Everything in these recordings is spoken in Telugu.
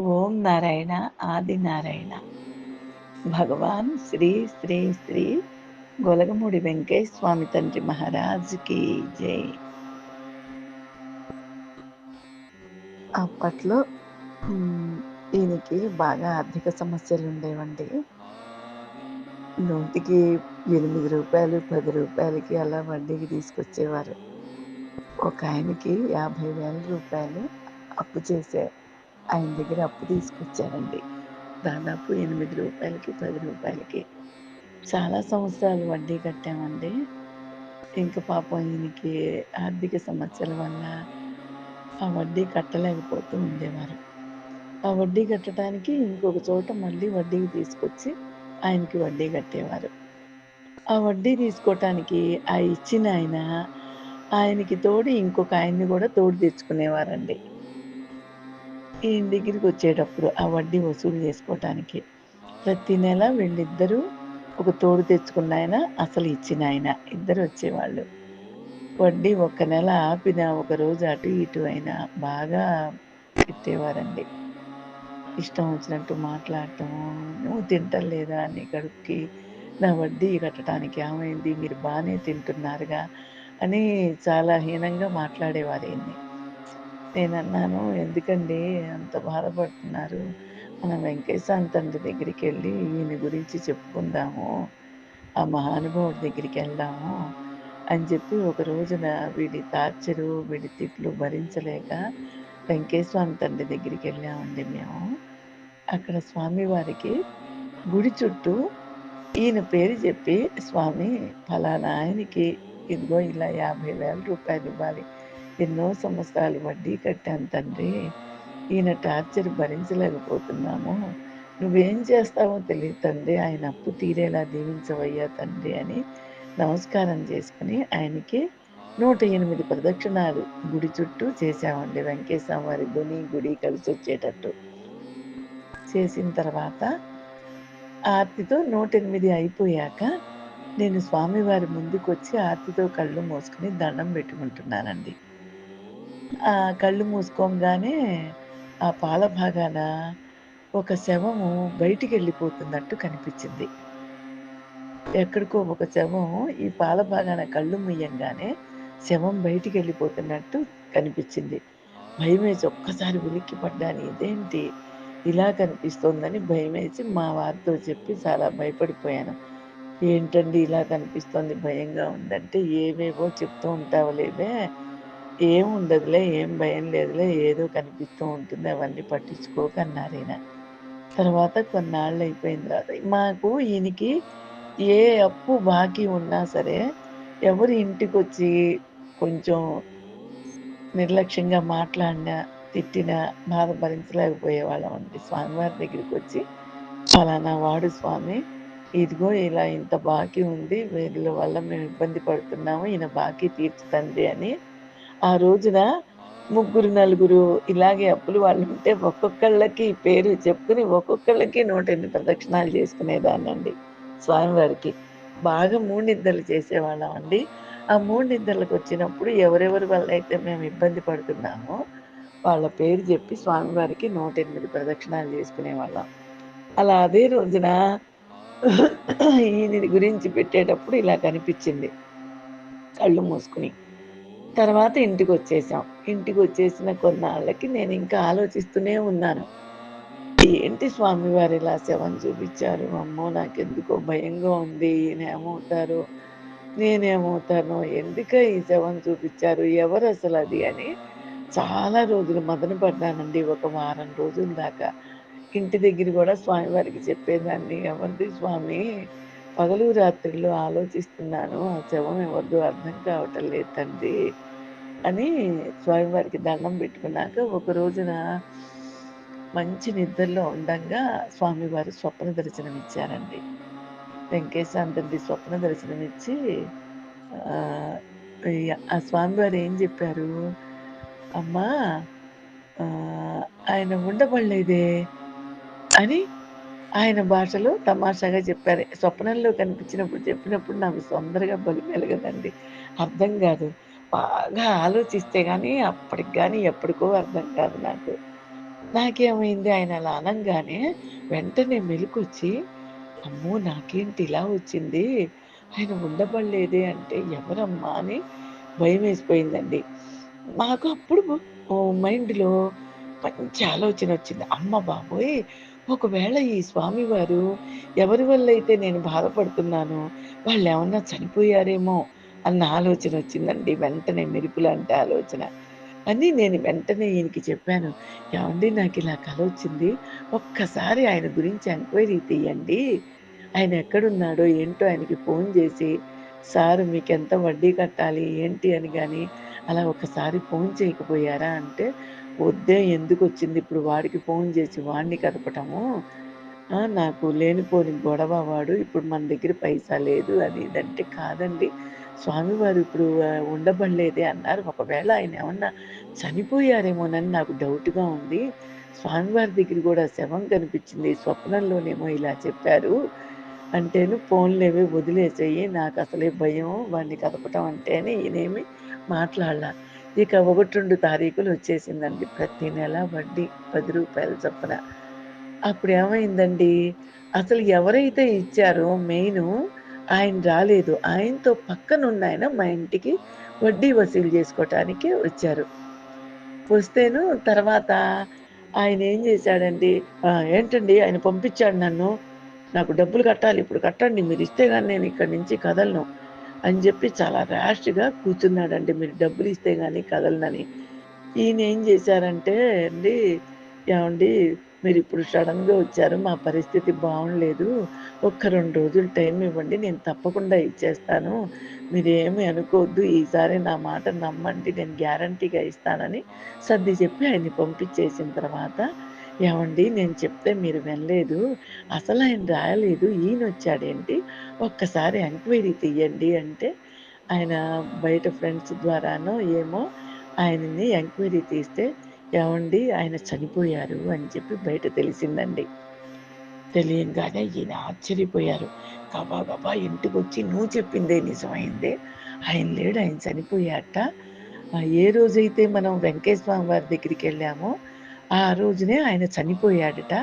ఓం నారాయణ ఆది నారాయణ. భగవాన్ శ్రీ శ్రీ శ్రీ గొలగమూడి వెంకయ్య స్వామి తండ్రి మహారాజుకి జై. అప్పట్లో ఈయనకి బాగా ఆర్థిక సమస్యలు ఉండేవండి. నూటికి ఎనిమిది రూపాయలు పది రూపాయలకి అలా వడ్డీకి తీసుకొచ్చేవారు. ఒక ఆయనకి యాభై వేల రూపాయలు అప్పు చేసే ఆయన దగ్గర అప్పు తీసుకొచ్చారండి. దాదాపు ఎనిమిది రూపాయలకి పది రూపాయలకి. చాలా సంవత్సరాలు వడ్డీ కట్టామండి. ఇంకా పాపం ఈయనకి ఆర్థిక సమస్యల వల్ల ఆ వడ్డీ కట్టలేకపోతూ ఉండేవారు. ఆ వడ్డీ కట్టడానికి ఇంకొక చోట మళ్ళీ వడ్డీకి తీసుకొచ్చి ఆయనకి వడ్డీ కట్టేవారు. ఆ వడ్డీ తీసుకోవటానికి ఆ ఇచ్చిన ఆయన ఆయనకి తోడు ఇంకొక ఆయన్ని కూడా తోడు తెచ్చుకునేవారండి. ఈయన దగ్గరికి వచ్చేటప్పుడు ఆ వడ్డీ వసూలు చేసుకోవటానికి ప్రతి నెల వీళ్ళిద్దరూ ఒక తోడు తెచ్చుకున్న ఆయన అసలు ఇచ్చిన ఆయన ఇద్దరు వచ్చేవాళ్ళు. వడ్డీ ఒక నెల ఆపిన ఒక రోజు అటు ఇటు అయినా బాగా పెట్టేవారండి ఇష్టం వచ్చినట్టు మాట్లాడటం నువ్వు తింటలేదా అని కడుపుకి? నా వడ్డీ కట్టడానికి ఏమైంది? మీరు బాగానే తింటున్నారుగా అని చాలా హీనంగా మాట్లాడేవారు నేను అన్నాను ఎందుకండి అంత బాధపడుతున్నారు? మన వెంకటేశ్వర తండ్రి దగ్గరికి వెళ్ళి ఈయన గురించి చెప్పుకుందాము ఆ మహానుభావుడి దగ్గరికి వెళ్దాము అని చెప్పి ఒక రోజున వీడి తార్చరు వీడి తిట్లు భరించలేక వెంకటేశ్వర తండ్రి దగ్గరికి వెళ్ళామండి మేము. అక్కడ స్వామివారికి గుడి చుట్టూ ఈయన పేరు చెప్పి స్వామి ఫలానా ఆయనకి ఇదిగో ఇలా యాభై వేల రూపాయలు ఇవ్వాలి. ఎన్నో సంవత్సరాలు వడ్డీ కట్టాను తండ్రి. ఈయన టార్చర్ భరించలేకపోతున్నాము. నువ్వేం చేస్తావో తెలియదు తండ్రి. ఆయన అప్పు తీరేలా దీవించవయ్యా తండ్రి అని నమస్కారం చేసుకుని ఆయనకి నూట ఎనిమిది ప్రదక్షిణాలు గుడి చుట్టూ చేశామండి. వెంకటేశ్వర వారి గుని గుడి కలిసి వచ్చేటట్టు. చేసిన తర్వాత ఆర్తితో నూట ఎనిమిది అయిపోయాక నేను స్వామివారి ముందుకు వచ్చి ఆర్తితో కళ్ళు మూసుకుని దండం పెట్టుకుంటున్నానండి. కళ్ళు మూసుకోగానే ఆ పాల భాగాన ఒక శవము బయటికి వెళ్ళిపోతున్నట్టు కనిపించింది. ఎక్కడికో ఒక శవం ఈ పాల భాగాన కళ్ళు ముయ్యంగానే శవం బయటికి వెళ్ళిపోతున్నట్టు కనిపించింది. భయం వేసి ఒక్కసారి ఉలిక్కి పడ్డాను ఇదేంటి? ఇలా కనిపిస్తోందని భయం వేసి మా వారితో చెప్పి చాలా భయపడిపోయాను. ఏంటండి ఇలా కనిపిస్తోంది? భయంగా ఉందంటే ఏవేవో చెప్తూ ఉంటావులేవే. ఏం ఉండదులే ఏం భయం లేదులే ఏదో కనిపిస్తూ ఉంటుంది అవన్నీ పట్టించుకోక అన్నారు ఈయన. తర్వాత కొన్నాళ్ళు అయిపోయిన తర్వాత మాకు ఈయనకి ఏ అప్పు బాకీ ఉన్నా సరే ఎవరి ఇంటికి వచ్చి కొంచెం నిర్లక్ష్యంగా మాట్లాడినా తిట్టినా బాధ భరించలేకపోయేవాళ్ళం అండి. స్వామివారి దగ్గరికి వచ్చి ఫలానా వాడు స్వామి ఇదిగో ఇలా ఇంత బాకీ ఉంది వీళ్ళ వల్ల మేము ఇబ్బంది పడుతున్నాము ఈయన బాకీ తీర్చుతండి అని ఆ రోజున ముగ్గురు నలుగురు ఇలాగే అప్పులు వాళ్ళు ఉంటే ఒక్కొక్కళ్ళకి పేరు చెప్పుకుని ఒక్కొక్కళ్ళకి నూట ఎనిమిది ప్రదక్షిణాలు చేసుకునేదాన్నండి స్వామివారికి. బాగా మూడిద్దలు చేసేవాళ్ళం అండి. ఆ మూడిద్దలకు వచ్చినప్పుడు ఎవరెవరి వల్ల అయితే మేము ఇబ్బంది పడుతున్నామో వాళ్ళ పేరు చెప్పి స్వామివారికి నూట ఎనిమిది ప్రదక్షిణాలు చేసుకునేవాళ్ళం. అలా అదే రోజున ఈయన గురించి పెట్టేటప్పుడు ఇలా కనిపించింది కళ్ళు మూసుకుని. తర్వాత ఇంటికి వచ్చేసాం ఇంటికి వచ్చేసిన కొన్నాళ్ళకి నేను ఇంకా ఆలోచిస్తూనే ఉన్నాను. ఏంటి స్వామివారు ఇలా శవం చూపించారు? అమ్మో నాకెందుకో భయంగా ఉంది. ఈయన ఏమవుతారు నేనేమవుతాను ఎందుక ఈ శవం చూపించారు? ఎవరు అసలు అది అని చాలా రోజులు మదన పడ్డానండి. ఒక వారం రోజుల దాకా. ఇంటి దగ్గర కూడా స్వామివారికి చెప్పేదాన్ని. ఎవరిది స్వామి పగలు రాత్రిలో ఆలోచిస్తున్నాను ఆ శవం ఎవరిదో అర్థం కావటం లేదు తండ్రి అని స్వామివారికి దండం పెట్టుకున్నాక ఒక రోజున మంచి నిద్రలో ఉండగా స్వామివారు స్వప్న దర్శనం ఇచ్చారండి వెంకటేశ్వర స్వప్న దర్శనం ఇచ్చి ఆ స్వామివారు ఏం చెప్పారు? అమ్మా ఆయన ఉండబడలేదే అని ఆయన భాషలో తమాషాగా చెప్పారు. స్వప్నంలో కనిపించినప్పుడు చెప్పినప్పుడు నాకు తొందరగా బలి మెలగదండి. అర్థం కాదు. బాగా ఆలోచిస్తే కానీ అప్పటికి కానీ ఎప్పటికో అర్థం కాదు నాకు. నాకేమైంది? ఆయన అలా అనంగానే వెంటనే మెలుకొచ్చి, అమ్మో! నాకేంటి ఇలా వచ్చింది? ఆయన ఉండబడలేదే అంటే ఎవరమ్మా? అని భయం వేసిపోయిందండి మాకు అప్పుడు మైండ్‌లో మంచి ఆలోచన వచ్చింది. అమ్మ బాబోయ్! ఒకవేళ ఈ స్వామివారు ఎవరి వల్ల అయితే నేను బాధపడుతున్నానో వాళ్ళేమన్నా చనిపోయారేమో అన్న ఆలోచన వచ్చిందండి వెంటనే మెరుపులాంటి ఆలోచన. అని నేను వెంటనే ఈయనకి చెప్పాను. ఏమండీ నాకు ఇలా కల వచ్చింది ఒక్కసారి ఆయన గురించి ఎంక్వైరీ తీయండి. ఆయన ఎక్కడున్నాడో ఏంటో ఆయనకి ఫోన్ చేసి సార్ సారు మీకెంత వడ్డీ కట్టాలి ఏంటి అని కానీ అలా ఒకసారి ఫోన్ చేయకపోయారా?" అంటే, "వద్దే ఎందుకొచ్చింది ఇప్పుడు వాడికి ఫోన్ చేసి వాడిని కదపటము. నాకు లేనిపోని గొడవ వాడు. ఇప్పుడు మన దగ్గర పైసా లేదు." అది ఇది అంటే, "కాదండి స్వామివారు ఇప్పుడు ఉండబడలేదే" అన్నారు. "ఒకవేళ ఆయన ఏమన్నా చనిపోయారేమోనని నాకు డౌట్‌గా ఉంది. స్వామివారి దగ్గర కూడా శవం కనిపించింది స్వప్నంలోనేమో ఇలా చెప్పారు." అంటేను పోన్లేవే వదిలేసేయి. నాకు అసలే భయం వాడిని కదపటం అంటేనే ఈయనేమి మాట్లాడలా. ఇక 1, 2 తారీఖులు వచ్చేసిందండి. ప్రతి నెల వడ్డీ పది రూపాయలు చొప్పున. అప్పుడు ఏమైందండి అసలు ఎవరైతే ఇచ్చారో మెయిన్ ఆయన రాలేదు. ఆయనతో పక్కనున్నాయన మా ఇంటికి వడ్డీ వసూలు చేసుకోవటానికి వచ్చారు. వస్తేను తర్వాత ఆయన ఏం చేశాడండి ఏంటండి ఆయన పంపించాడు నన్ను. నాకు డబ్బులు కట్టాలి. ఇప్పుడు కట్టండి. మీరు ఇస్తే కానీ నేను ఇక్కడి నుంచి కదలను" అని చెప్పి చాలా ర్యాష్‌గా కూర్చున్నాడండి. మీరు డబ్బులిస్తే కానీ కదలనని. ఈయనేం చేశారంటే అండి, "ఏవండీ మీరిప్పుడు సడన్గా వచ్చారు. మా పరిస్థితి బాగుండలేదు ఒక్క రెండు రోజులు టైం ఇవ్వండి. నేను తప్పకుండా ఇచ్చేస్తాను. మీరేమి అనుకోవద్దు. ఈసారి నా మాట నమ్మండి. నేను గ్యారంటీగా ఇస్తానని" సర్ది చెప్పి ఆయన్ని పంపించేసిన తర్వాత, "ఏవండీ నేను చెప్తే మీరు వినలేదు. రాయలేదు ఈయన వచ్చాడేంటి ఒక్కసారి ఎంక్వైరీ తీయండి" అంటే, ఆయన బయట ఫ్రెండ్స్ ద్వారానో ఏమో ఆయనని ఎంక్వైరీ తీస్తే, "ఏవండీ ఆయన చనిపోయారు" అని చెప్పి బయట తెలిసిందండి. తెలియంగానే ఈయన ఆశ్చర్యపోయారు. గబా గబా ఇంటికొచ్చి "నువ్వు చెప్పిందే నిజమైందే. ఆయన లేడు. ఆయన చనిపోయాట. ఏ రోజైతే మనం వెంకటేశ్వర స్వామి వారి దగ్గరికెళ్ళామో, ఆ రోజునే ఆయన చనిపోయాడట"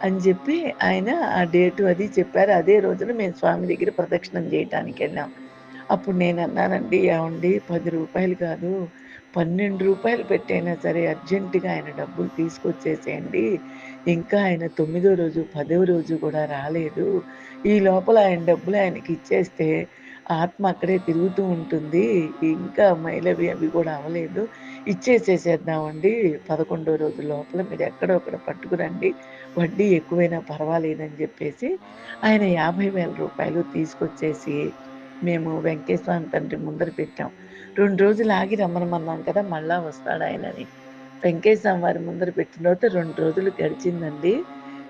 అని చెప్పి ఆయన ఆ డేటు అది చెప్పారు. అదే రోజున మేము స్వామి దగ్గర ప్రదక్షిణం జేయటానికెళ్ళాం. అప్పుడు నేను అన్నానండి ఏమండి పది రూపాయలు కాదు, పన్నెండు రూపాయలు పెట్టైనా సరే అర్జెంట్‌గా ఆయన డబ్బులు తీసుకొచ్చేసేయండి. ఇంకా ఆయన తొమ్మిదో రోజు, పదో రోజు కూడా రాలేదు. ఈ లోపల ఆయన డబ్బులు ఆయనకి ఇచ్చేస్తే ఆత్మ అక్కడే తిరుగుతూ ఉంటుంది. ఇంకా మైలవి అవి కూడా అవ్వలేదు. ఇచ్చేసేసేద్దామండి. 11 రోజు లోపల మీరు ఎక్కడో అక్కడ పట్టుకురండి. వడ్డీ ఎక్కువైనా పర్వాలేదని" చెప్పేసి ఆయన యాభై వేల రూపాయలు తీసుకొచ్చేసి మేము వెంకటేశ్వర తండ్రి ముందర పెట్టాం. రెండు రోజులు ఆగి రమ్మనమన్నాం కదా! మళ్ళా వస్తాడాయనని. వెంకటేశ్వర వారి ముందర పెట్టిన తర్వాత రెండు రోజులు గడిచిందండి.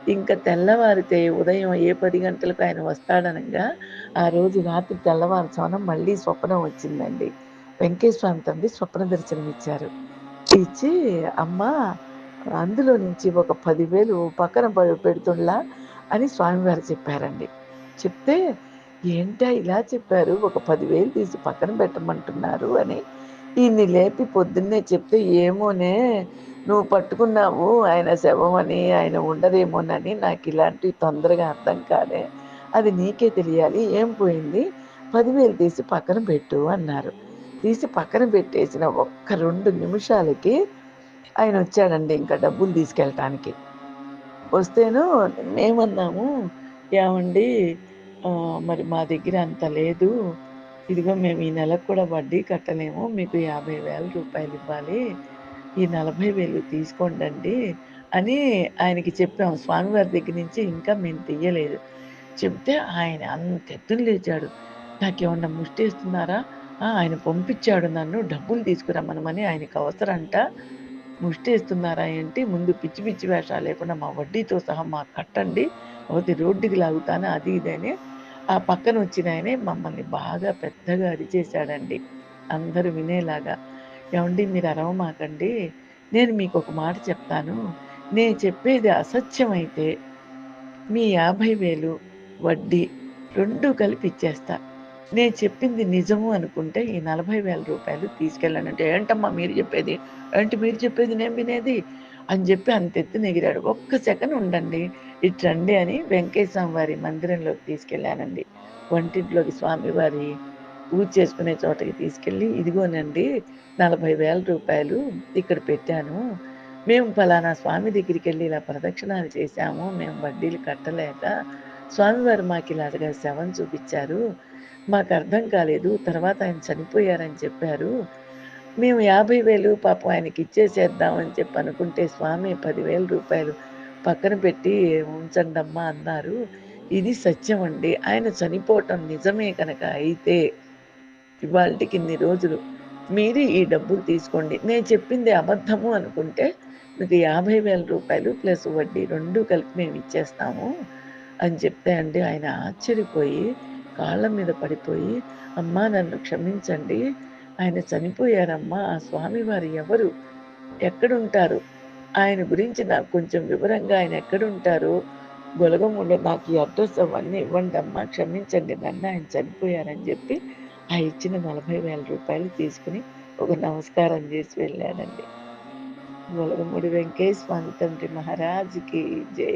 ఇంకా తెల్లవారితే ఉదయం ఏ పది గంటలకు ఆయన వస్తాడనంగా, ఆ రోజు రాత్రి తెల్లవారుజామున మళ్ళీ స్వప్నం వచ్చిందండి. వెంకటేశ్వర తండ్రి స్వప్న దర్శనమిచ్చారు. ఇచ్చి "అమ్మా అందులో నుంచి ఒక పదివేలు పక్కన ప పెడుతుండ్లా" అని స్వామివారు చెప్పారండి. చెప్తే ఏంటా ఇలా చెప్పారు? ఒక పదివేలు తీసి పక్కన పెట్టమంటున్నారు అని ఈయన్ని లేపి పొద్దున్నే చెప్తే, "ఏమోనే నువ్వు పట్టుకున్నావు ఆయన శవమని, ఆయన ఉండరేమోనని నాకిలాంటివి తొందరగా అర్థం కాలే. అది నీకే తెలియాలి. ఏం పోయింది? పదివేలు తీసి పక్కన పెట్టు" అన్నారు. తీసి పక్కన పెట్టేసిన ఒక్క రెండు నిమిషాలకి ఆయన వచ్చాడండి ఇంకా డబ్బులు తీసుకెళ్ళటానికి. వస్తేను మేమన్నాము, ఏమండి మరి మా దగ్గర అంత లేదు. ఇదిగో మేము ఈ నెలకు కూడా వడ్డీ కట్టలేము. మీకు యాభై వేల రూపాయలు ఇవ్వాలి. ఈ నలభై వేలు తీసుకోండండి" అని ఆయనకి చెప్పాం. స్వామివారి దగ్గర నుంచి ఇంకా మేము తీయలేదు. చెప్తే ఆయన అంతెత్తున లేచాడు. "నాకేమన్నా ముష్టేస్తున్నారా? ఇస్తున్నారా ఆయన పంపించాడు నన్ను డబ్బులు తీసుకురమ్మనమని ఆయనకు అవసరంట. ముష్టేస్తున్నారా ఏంటి? ముందు పిచ్చి పిచ్చి వేషాలు లేకుండా మా వడ్డీతో సహా మాకు కట్టండి. లేకపోతే రోడ్డుకి లాగుతాను" అది ఇది అని ఆ పక్కన వచ్చినాయనే మమ్మల్ని బాగా పెద్దగా అరిచేసాడండి. అందరూ వినేలాగా. ఏమండి మీరు అరవమాకండి. నేను మీకు ఒక మాట చెప్తాను. నేను చెప్పేది అసత్యమైతే మీ యాభై వేలు వడ్డీ రెండూ కలిపి ఇచ్చేస్తా. నేను చెప్పింది నిజము అనుకుంటే ఈ రూ. 40,000 తీసుకెళ్ళండి" అంటే, "ఏంటమ్మా మీరు చెప్పేది? ఏంటి మీరు చెప్పేది నేను వినేది?" అని జెప్పి అంతెత్తున ఎగిరాడు. ఒక్క సెకన్ ఉండండి ఇట్రండి అని వెంకటేశ్వర స్వామి వారి మందిరంలోకి తీసుకెళ్ళానండి. వంటింట్లోకి స్వామివారి పూజ చేసుకునే చోటకి తీసుకెళ్ళి, ఇదిగోనండి నలభై వేల రూపాయలు ఇక్కడ పెట్టాను. మేము ఫలానా స్వామి దగ్గరికి వెళ్ళి ఇలా ప్రదక్షిణాలు చేశాము. మేము వడ్డీలు కట్టలేక స్వామివారు మాకిలాగా శవం మాకు అర్థం కాలేదు. తర్వాత ఆయన చనిపోయారని చెప్పారు. మేము యాభై వేలు పాపం ఆయనకి ఇచ్చేసేద్దామని చెప్పి అనుకుంటే స్వామి పదివేల రూపాయలు పక్కన పెట్టి ఉంచండమ్మా అన్నారు. ఇది సత్యం అండి. ఆయన చనిపోవటం నిజమే కనుక అయితే ఇవాళకి ఇన్ని రోజులు మీరు ఈ డబ్బులు తీసుకోండి. నేను చెప్పింది అబద్ధము అనుకుంటే మీకు యాభై వేల రూపాయలు ప్లస్ వడ్డీ రెండు కలిపి మేము ఇచ్చేస్తాము అని చెప్తే అండి ఆయన ఆశ్చర్యపోయి కాళ్ళ మీద పడిపోయి, అమ్మా నన్ను క్షమించండి. ఆయన చనిపోయారమ్మా. ఆ స్వామివారు ఎవరు? ఎక్కడుంటారు? ఆయన గురించి నాకు కొంచెం వివరంగా ఆయన ఎక్కడుంటారు గొలగముండ నాకు ఈ అడ్రస్ అవన్నీ ఇవ్వండి అమ్మా క్షమించండి నన్ను. ఆయన చనిపోయారని చెప్పి ఆ ఇచ్చిన నలభై వేల రూపాయలు తీసుకుని ఒక నమస్కారం చేసి వెళ్ళానండి. గొలగముడి వెంకటేశ్వర స్వామి తండ్రి మహారాజుకి జై.